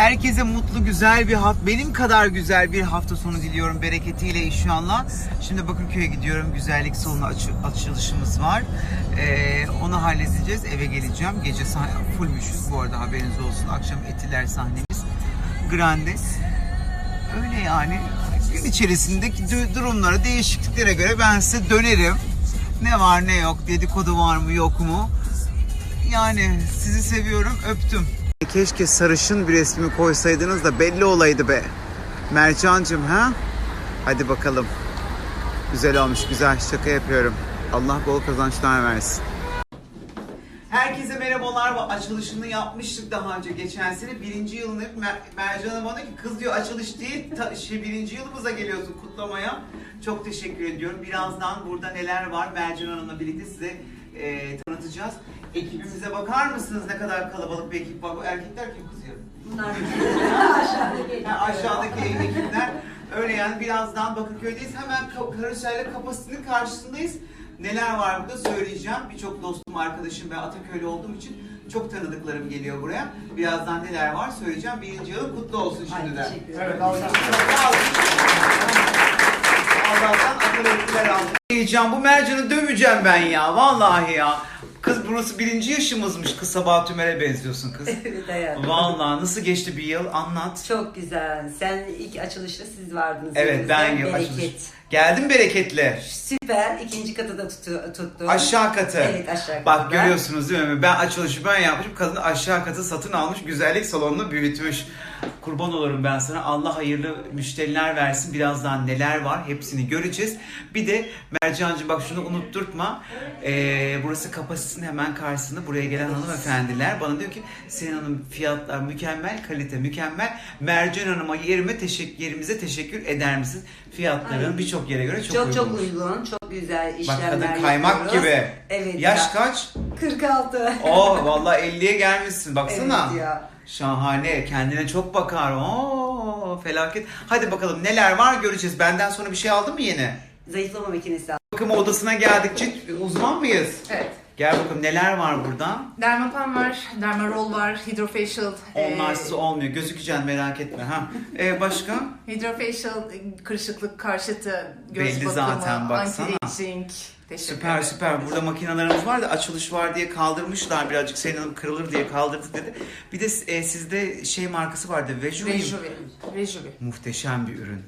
Herkese mutlu, güzel bir hafta, benim kadar güzel bir hafta sonu diliyorum bereketiyle inşallah. Şimdi Bakırköy'e gidiyorum, güzellik salonu açı- açılışımız var. Ee, onu halledeceğiz, eve geleceğim. Gece fullmüşüz bu arada haberiniz olsun. Akşam Etiler sahnemiz, Grande. Öyle yani gün içerisindeki durumlara, değişikliklere göre ben size dönerim. Ne var ne yok, dedikodu var mı yok mu? Yani sizi seviyorum, öptüm. Keşke sarışın bir resmi koysaydınız da belli olaydı be. Mercancığım ha? Hadi bakalım. Güzel olmuş, güzel. Şaka yapıyorum. Allah bol kazançlar versin. Herkese merhabalar. Bu Açılışını yapmıştık daha önce geçen sene. Birinci yılını Mer- Mercan Hanım bana ki kız diyor açılış değil, şey, birinci yılımıza geliyorsun kutlamaya. Çok teşekkür ediyorum. Birazdan burada neler var Mercan Hanım'la birlikte size e, tanıtacağız. Ekibimize bakar mısınız ne kadar kalabalık bir ekip var? Bu erkekler kim kızıyor? Bunlar aşağıdaki Ha, aşağıdaki ekipler. Öyle yani birazdan Bakırköy'deyiz. Hemen ka- karuselle kapasitenin karşısındayız. Neler var burada söyleyeceğim. Birçok dostum, arkadaşım ve Ataköylü olduğum için çok tanıdıklarım geliyor buraya. Birazdan neler var söyleyeceğim. Birinci yılın kutlu olsun Ay, şimdiden. teşekkür ederim. Evet. Allah'tan akıl ettiler aldım. Heyecan bu mercanı döveceğim ben ya. Vallahi ya. Kız burası birinci yaşımızmış. Kız Sabah Tümer'e benziyorsun kız. Evet hayatım. Vallahi nasıl geçti bir yıl anlat. Çok güzel. Sen ilk açılışta siz vardınız. Evet ben Bereket. açılış. Geldim bereketle. Süper. İkinci katı da tutu, tuttum. Aşağı katı. Evet aşağı katı. Bak görüyorsunuz değil mi? Ben açılışı ben yapmışım. Kadın aşağı katı satın almış. Güzellik salonunu büyütmüş. Kurban olurum ben sana. Allah hayırlı müşteriler versin. Birazdan neler var hepsini göreceğiz. Bir de Mercancığım bak şunu unutturtma. Ee, burası kapasitenin hemen karşısında. Buraya gelen hanımefendiler bana diyor ki Senin Hanım fiyatlar mükemmel, kalite mükemmel. Mercan Hanım'a yerime teşekkür, yerimize teşekkür eder misiniz? Fiyatların Ay. Birçok yere göre çok, Çok çok uygunmuş. uygun. Çok güzel Bak işlemler kadın kaymak yapıyoruz. gibi. Evet Yaş ya. kaç? 46. Oh vallahi 50'ye gelmişsin baksana. Evet ya. Şahane. Kendine çok bakar. Oo felaket. Hadi bakalım neler var göreceğiz. Benden sonra bir şey aldın mı yeni? Zayıflama makinesi aldım. Bakım odasına geldik. Cilt uzman mıyız? Evet. Gel bakalım neler var burada? Dermapen var, dermarol var, hydrofacial. Onlarsız e, olmuyor. Gözükeceksin merak etme. Ha. Ee, başka? Hydrofacial e, kırışıklık karşıtı göz Belli bakımı, zaten, baksana. anti-aging. Teşekkür Süper ederim. süper. Burada makinelerimiz var da açılış var diye kaldırmışlar birazcık. Senin hanım kırılır diye kaldırdık dedi. Bir de e, sizde şey markası vardı. Vejuvi. Rejuvi. Rejuvi. Muhteşem bir ürün.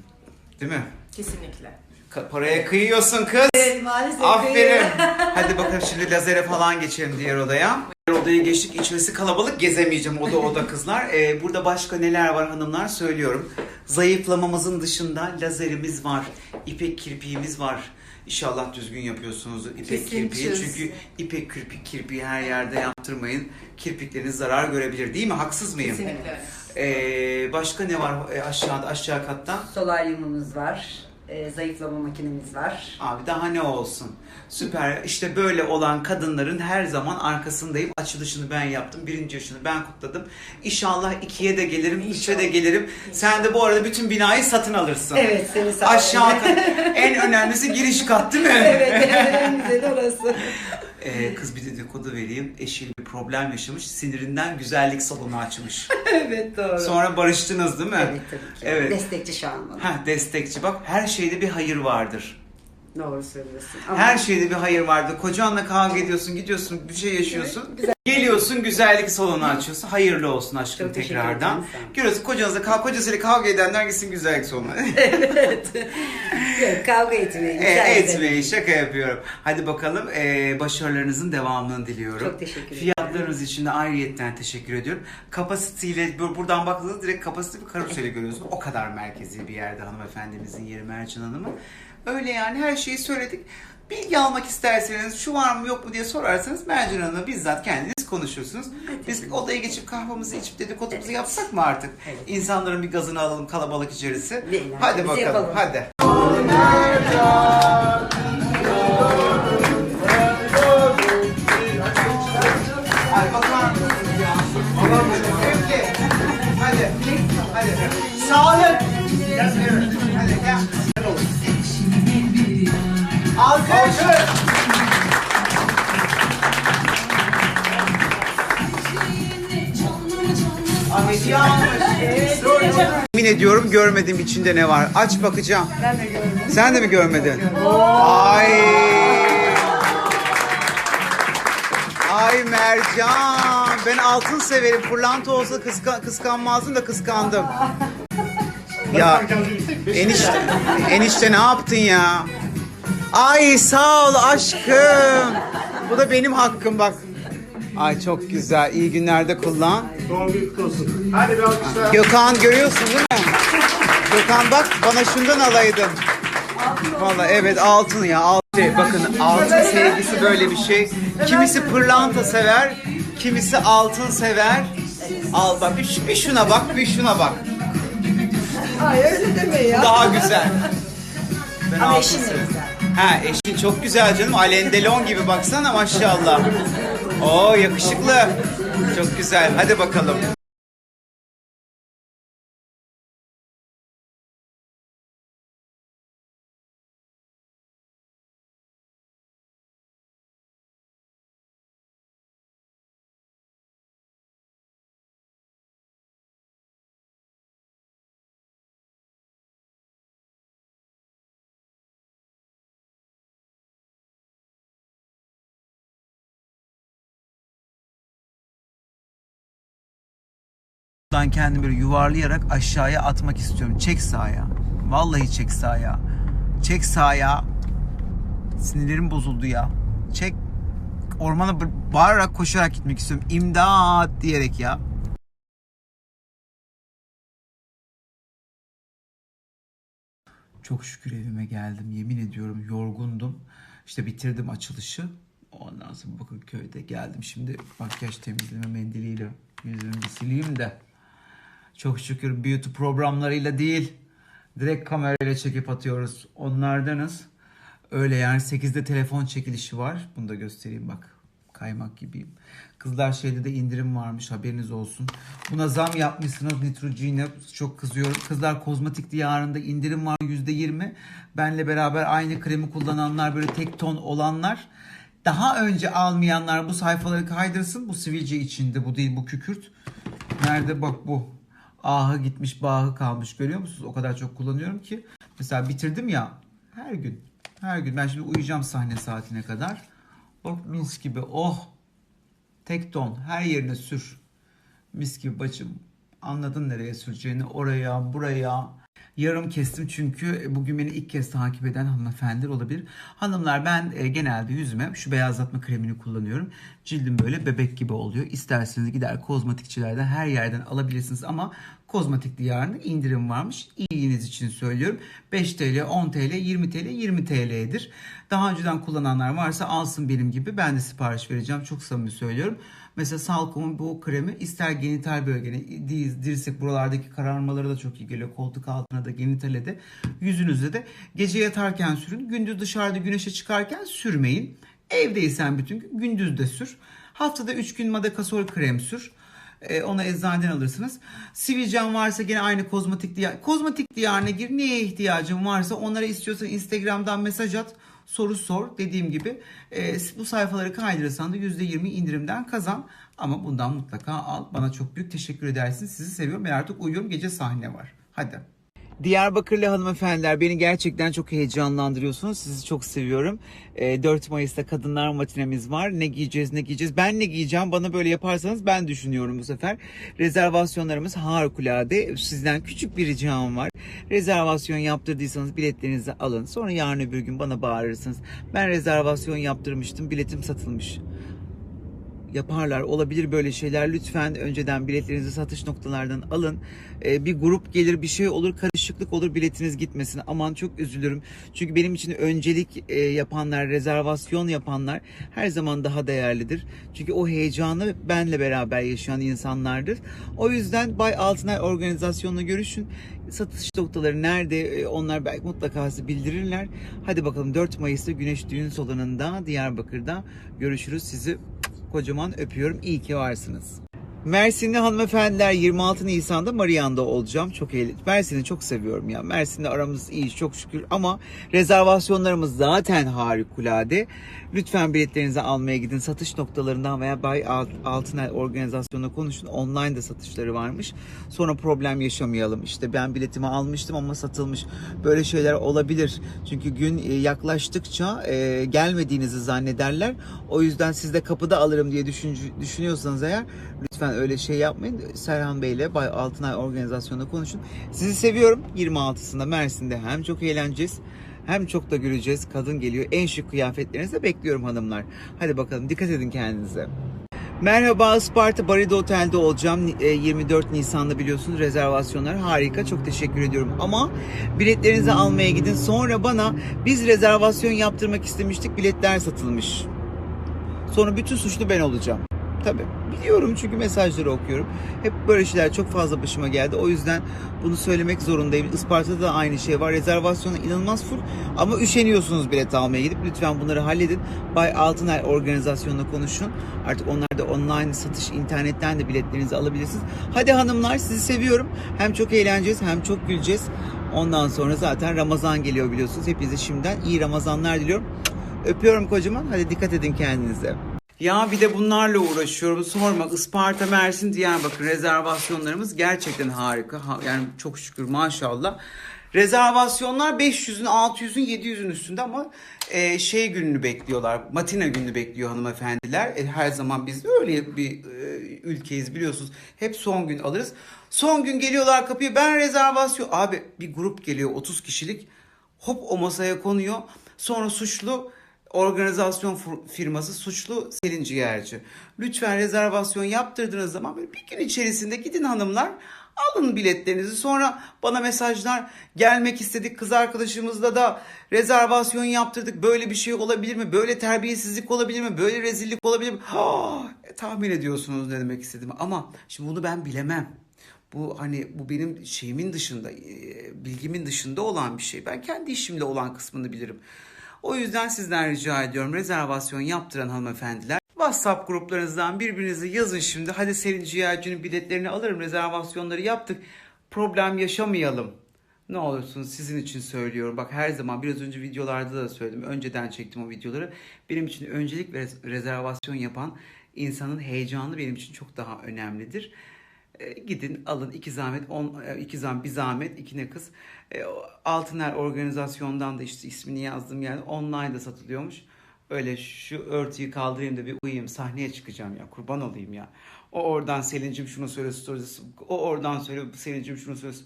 Değil mi? Kesinlikle. Ka- paraya kıyıyorsun kız. Evet maalesef. Aferin. Hadi bakalım şimdi lazere falan geçelim diğer odaya. Diğer odaya geçtik. İçerisi kalabalık gezemeyeceğim oda oda kızlar. Ee, burada başka neler var hanımlar söylüyorum. Zayıflamamızın dışında lazerimiz var. İpek kirpiğimiz var. İnşallah düzgün yapıyorsunuz ipek Kesin kirpiği. çöz. Çünkü ipek kirpik kirpiği her yerde yaptırmayın. Kirpikleriniz zarar görebilir değil mi? Haksız mıyım? Kesinlikle. Ee, başka ne var ee, aşağıda aşağı katta? Solaryumumuz var. E, zayıflama makinemiz var. Abi daha ne olsun. Süper. İşte böyle olan kadınların her zaman arkasındayım. Açılışını ben yaptım. Birinci yaşını ben kutladım. İnşallah ikiye de gelirim, üçe de gelirim. Sen de bu arada bütün binayı satın alırsın. Evet seni sağ Aşağı kat. en önemlisi giriş kat değil mi? evet en güzeli orası. Ee, kız bir dedikodu vereyim. Eşiyle bir problem yaşamış. Sinirinden güzellik salonu açmış. evet doğru. Sonra barıştınız değil mi? Evet tabii ki. Evet. Destekçi şu an bana. Heh, destekçi. Bak her şeyde bir hayır vardır. Doğru söylüyorsun. Ama Her şeyde bir hayır vardı. Kocanla kavga ediyorsun, gidiyorsun, bir şey yaşıyorsun. Geliyorsun güzellik salonu açıyorsun. Hayırlı olsun aşkım Çok tekrardan. Görüyorsun kocanızla kav kocasıyla kavga edenler gitsin güzellik salonuna. Yok, kavga etmeyin. e, Güzel etmeyin şaka yapıyorum. Hadi bakalım e, başarılarınızın devamını diliyorum. Çok teşekkür ederim. Fiyatlarınız için de ayrıyetten teşekkür ediyorum. Kapasiteyle bur- buradan baktığınızda direkt kapasite bir karuseli görüyorsunuz. O kadar merkezi bir yerde hanımefendimizin yeri Mercan Hanım'ın. Öyle yani her şeyi söyledik. Bilgi almak isterseniz şu var mı yok mu diye sorarsanız Mercan Hanım'la bizzat kendiniz konuşursunuz. Biz odaya geçip kahvemizi içip dedikodumuzu yapsak mı artık? Evet. İnsanların bir gazını alalım kalabalık içerisi. Hadi bakalım yapalım. hadi. Yemin ediyorum görmedim içinde ne var. Aç bakacağım. Ben de görmedim. Sen de mi görmedin? Ay. Ay Mercan. Ben altın severim. Pırlanta olsa kıska, kıskanmazdım da kıskandım. Ya enişte, enişte ne yaptın ya? Ay sağ ol aşkım. Bu da benim hakkım bak. Ay çok güzel. İyi günlerde kullan. Doğum günü kutlu olsun. Hadi bir alkışlar. Gökhan görüyorsun değil mi? Gökhan bak bana şundan alaydın. Vallahi evet altın ya altın. Şey, bakın altın sevgisi böyle bir şey. Kimisi pırlanta sever, kimisi altın sever. Al bak bir, bir şuna bak, bir şuna bak. Ay öyle deme ya. Daha güzel. Ben Ama altın eşin de severim. güzel. Ha eşin çok güzel canım. Alain Delon gibi baksana maşallah. Oo yakışıklı. Çok güzel. Hadi bakalım. Ben kendimi böyle yuvarlayarak aşağıya atmak istiyorum. Çek sağa. Vallahi çek sağa. Çek sağa. Sinirlerim bozuldu ya. Çek. Ormana ba- bağırarak koşarak gitmek istiyorum. İmdat diyerek ya. Çok şükür evime geldim. Yemin ediyorum yorgundum. İşte bitirdim açılışı. Ondan sonra Bakırköy'de geldim. Şimdi makyaj temizleme mendiliyle yüzümü sileyim de. Çok şükür beauty programlarıyla değil. Direkt kamerayla çekip atıyoruz. Onlardanız. Öyle yani 8'de telefon çekilişi var. Bunu da göstereyim bak. Kaymak gibiyim. Kızlar şeyde de indirim varmış haberiniz olsun. Buna zam yapmışsınız Nitrogen'e çok kızıyorum. Kızlar kozmetik diyarında indirim var %20. Benle beraber aynı kremi kullananlar böyle tek ton olanlar. Daha önce almayanlar bu sayfaları kaydırsın. Bu sivilce içinde bu değil bu kükürt. Nerede bak bu. Ahı gitmiş bahı kalmış görüyor musunuz? O kadar çok kullanıyorum ki. Mesela bitirdim ya her gün. Her gün ben şimdi uyuyacağım sahne saatine kadar. Bak mis gibi oh. Tek ton her yerine sür. Mis gibi bacım. Anladın nereye süreceğini oraya buraya. Yarım kestim çünkü bugün beni ilk kez takip eden hanımefendiler olabilir. Hanımlar ben e, genelde yüzüme şu beyazlatma kremini kullanıyorum. Cildim böyle bebek gibi oluyor. İsterseniz gider kozmetikçilerden her yerden alabilirsiniz ama kozmetik diyarında indirim varmış. İyiliğiniz için söylüyorum. 5 TL, 10 TL, 20 TL, 20 TL'dir. Daha önceden kullananlar varsa alsın benim gibi. Ben de sipariş vereceğim. Çok samimi söylüyorum. Mesela Salcom'un bu kremi ister genital bölgene, dirsek buralardaki kararmaları da çok iyi geliyor. Koltuk altına da genitale de yüzünüzde de gece yatarken sürün. Gündüz dışarıda güneşe çıkarken sürmeyin. Evdeysen bütün gün gündüz de sür. Haftada 3 gün Madakasol krem sür. Ee, ona eczaneden alırsınız. Sivilcen varsa gene aynı kozmetik diyar. Kozmetik diyarına gir. Neye ihtiyacın varsa onlara istiyorsan Instagram'dan mesaj at. Soru sor. Dediğim gibi e, bu sayfaları kaydırırsan da %20 indirimden kazan. Ama bundan mutlaka al. Bana çok büyük teşekkür edersiniz. Sizi seviyorum. Ben artık uyuyorum. Gece sahne var. Hadi. Diyarbakırlı hanımefendiler beni gerçekten çok heyecanlandırıyorsunuz. Sizi çok seviyorum. Ee, 4 Mayıs'ta kadınlar matinemiz var. Ne giyeceğiz ne giyeceğiz. Ben ne giyeceğim bana böyle yaparsanız ben düşünüyorum bu sefer. Rezervasyonlarımız harikulade. Sizden küçük bir ricam var. Rezervasyon yaptırdıysanız biletlerinizi alın. Sonra yarın öbür gün bana bağırırsınız. Ben rezervasyon yaptırmıştım biletim satılmış yaparlar. Olabilir böyle şeyler. Lütfen önceden biletlerinizi satış noktalardan alın. Ee, bir grup gelir bir şey olur karışıklık olur biletiniz gitmesin. Aman çok üzülürüm. Çünkü benim için öncelik e, yapanlar, rezervasyon yapanlar her zaman daha değerlidir. Çünkü o heyecanı benle beraber yaşayan insanlardır. O yüzden Bay Altınay organizasyonla görüşün. Satış noktaları nerede? Ee, Onlar belki mutlaka size bildirirler. Hadi bakalım 4 Mayıs'ta Güneş Düğün Salonu'nda Diyarbakır'da görüşürüz. Sizi kocaman öpüyorum. İyi ki varsınız. Mersinli hanımefendiler 26 Nisan'da Marian'da olacağım. Çok eğlenceli. Mersin'i çok seviyorum ya. Mersin'le aramız iyi çok şükür ama rezervasyonlarımız zaten harikulade. Lütfen biletlerinizi almaya gidin. Satış noktalarından veya Bay Alt- Altınel organizasyonuna konuşun. Online de satışları varmış. Sonra problem yaşamayalım. İşte ben biletimi almıştım ama satılmış. Böyle şeyler olabilir. Çünkü gün e, yaklaştıkça e, gelmediğinizi zannederler. O yüzden siz de kapıda alırım diye düşün, düşünüyorsanız eğer lütfen öyle şey yapmayın. Serhan Bey ile Bay Altınay organizasyonunda konuşun. Sizi seviyorum. 26'sında Mersin'de hem çok eğleneceğiz hem çok da güleceğiz. Kadın geliyor. En şık kıyafetlerinizi bekliyorum hanımlar. Hadi bakalım dikkat edin kendinize. Merhaba Isparta Barida Otel'de olacağım. E, 24 Nisan'da biliyorsunuz rezervasyonlar harika. Çok teşekkür ediyorum. Ama biletlerinizi almaya gidin. Sonra bana biz rezervasyon yaptırmak istemiştik. Biletler satılmış. Sonra bütün suçlu ben olacağım. Tabii biliyorum çünkü mesajları okuyorum. Hep böyle şeyler çok fazla başıma geldi. O yüzden bunu söylemek zorundayım. Isparta'da da aynı şey var. Rezervasyonu inanılmaz full ama üşeniyorsunuz bilet almaya gidip lütfen bunları halledin. Bay Altınay organizasyonuna konuşun. Artık onlar da online satış internetten de biletlerinizi alabilirsiniz. Hadi hanımlar sizi seviyorum. Hem çok eğleneceğiz hem çok güleceğiz. Ondan sonra zaten Ramazan geliyor biliyorsunuz. Hepinize şimdiden iyi Ramazanlar diliyorum. Öpüyorum kocaman. Hadi dikkat edin kendinize. Ya bir de bunlarla uğraşıyorum. Sorma Isparta, Mersin, Diyarbakır rezervasyonlarımız gerçekten harika. Ha- Yani çok şükür maşallah. Rezervasyonlar 500'ün, 600'ün, 700'ün üstünde ama e, şey gününü bekliyorlar. Matina gününü bekliyor hanımefendiler. E, her zaman biz de öyle bir e, ülkeyiz biliyorsunuz. Hep son gün alırız. Son gün geliyorlar kapıya. Ben rezervasyon... Abi bir grup geliyor 30 kişilik. Hop o masaya konuyor. Sonra suçlu organizasyon fir- firması suçlu Selin Ciğerci. Lütfen rezervasyon yaptırdığınız zaman böyle bir gün içerisinde gidin hanımlar alın biletlerinizi. Sonra bana mesajlar gelmek istedik kız arkadaşımızla da rezervasyon yaptırdık. Böyle bir şey olabilir mi? Böyle terbiyesizlik olabilir mi? Böyle rezillik olabilir mi? Ha, e, tahmin ediyorsunuz ne demek istediğimi. Ama şimdi bunu ben bilemem. Bu hani bu benim şeyimin dışında, e, bilgimin dışında olan bir şey. Ben kendi işimle olan kısmını bilirim. O yüzden sizden rica ediyorum rezervasyon yaptıran hanımefendiler WhatsApp gruplarınızdan birbirinize yazın şimdi. Hadi Selin Ciğerci'nin biletlerini alırım rezervasyonları yaptık. Problem yaşamayalım. Ne olursunuz sizin için söylüyorum. Bak her zaman biraz önce videolarda da söyledim. Önceden çektim o videoları. Benim için öncelik ve rezervasyon yapan insanın heyecanı benim için çok daha önemlidir. E, gidin alın. İki zahmet on, e, iki zahmet bir zahmet iki ne kız. E, organizasyondan da işte ismini yazdım yani online da satılıyormuş. Öyle şu örtüyü kaldırayım da bir uyuyayım sahneye çıkacağım ya kurban olayım ya. O oradan Selin'cim şunu söyle o oradan söyle Selin'cim şunu söyle.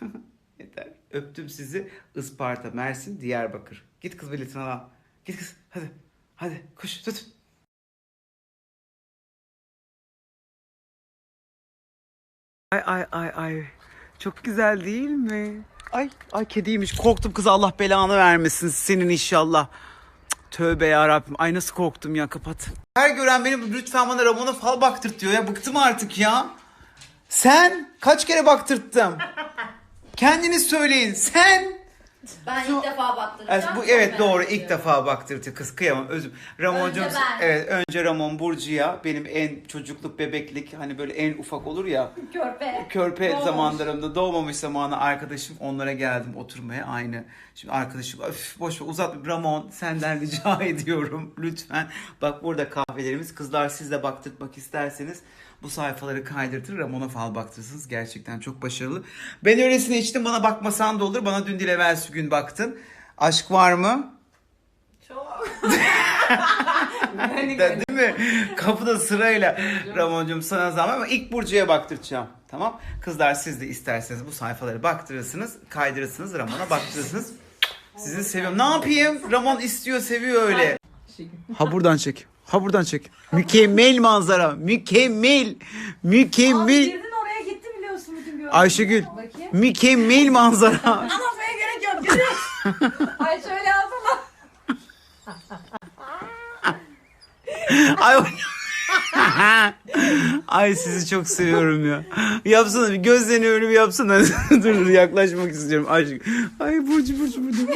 Yeter. Öptüm sizi. Isparta Mersin Diyarbakır. Git kız biletini al. Git kız. Hadi. Hadi. Koş. Tut Ay ay ay ay. Çok güzel değil mi? Ay ay kediymiş. Korktum kız Allah belanı vermesin senin inşallah. Cık, Tövbe ya Rabbim. Ay nasıl korktum ya kapat. Her gören beni lütfen bana Ramona fal baktırt diyor ya. Bıktım artık ya. Sen kaç kere baktırttım? Kendiniz söyleyin. Sen Ben ilk defa baktıracağım. Evet, bu çok evet merak doğru ilk ediyorum. defa baktırdı kız kıyamam özüm. Ramon'cum Önce ben. evet önce Ramon Burcu'ya benim en çocukluk bebeklik hani böyle en ufak olur ya Körpe. körpe Doğmamış. zamanlarımda doğmamış zamanı arkadaşım onlara geldim oturmaya aynı. Şimdi arkadaşım öf boş ver uzat Ramon senden rica ediyorum lütfen. Bak burada kahvelerimiz kızlar siz de baktırtmak isterseniz bu sayfaları kaydırtır Ramon'a fal baktırırsınız. Gerçekten çok başarılı. Ben öylesine içtim bana bakmasan da olur. Bana dün değil evvelsi gün baktın. Aşk var mı? Çok. Da- değil mi? Kapıda sırayla Ramon'cum sana zaman ama ilk Burcu'ya baktıracağım. Tamam. Kızlar siz de isterseniz bu sayfaları baktırırsınız, kaydırırsınız, Ramon'a baktırırsınız. Sizi seviyorum. Ne yapayım? Ramon istiyor, seviyor öyle. Ha buradan çek. Ha buradan çek. Mükemmel manzara. Mükemmel. Abi Mükemmel. girdin oraya gitti biliyorsun bütün gün. Ayşegül. Bakayım. Mükemmel manzara. Anlatmaya gerek yok. Yürü. Ay şöyle alsana. Ay, Ay sizi çok seviyorum ya. Yapsana bir gözlerini öyle bir yapsana. dur dur yaklaşmak istiyorum. Ay, ay Burcu Burcu Burcu.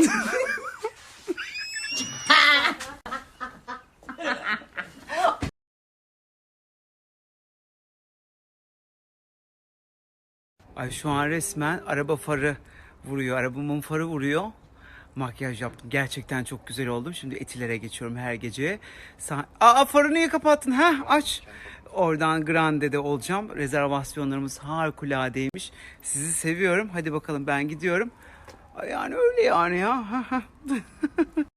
Ay şu an resmen araba farı vuruyor. Arabamın farı vuruyor. Makyaj yaptım. Gerçekten çok güzel oldum. Şimdi etilere geçiyorum her gece. Sa Aa farı niye kapattın? Ha aç. Oradan Grande'de olacağım. Rezervasyonlarımız harikuladeymiş. Sizi seviyorum. Hadi bakalım ben gidiyorum. Yani öyle yani ya.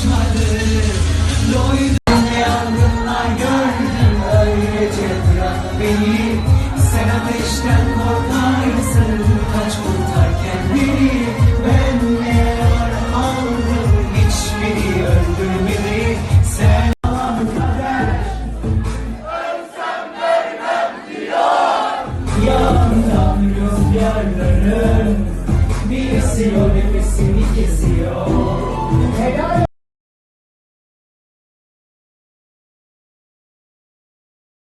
geçmedi. Loy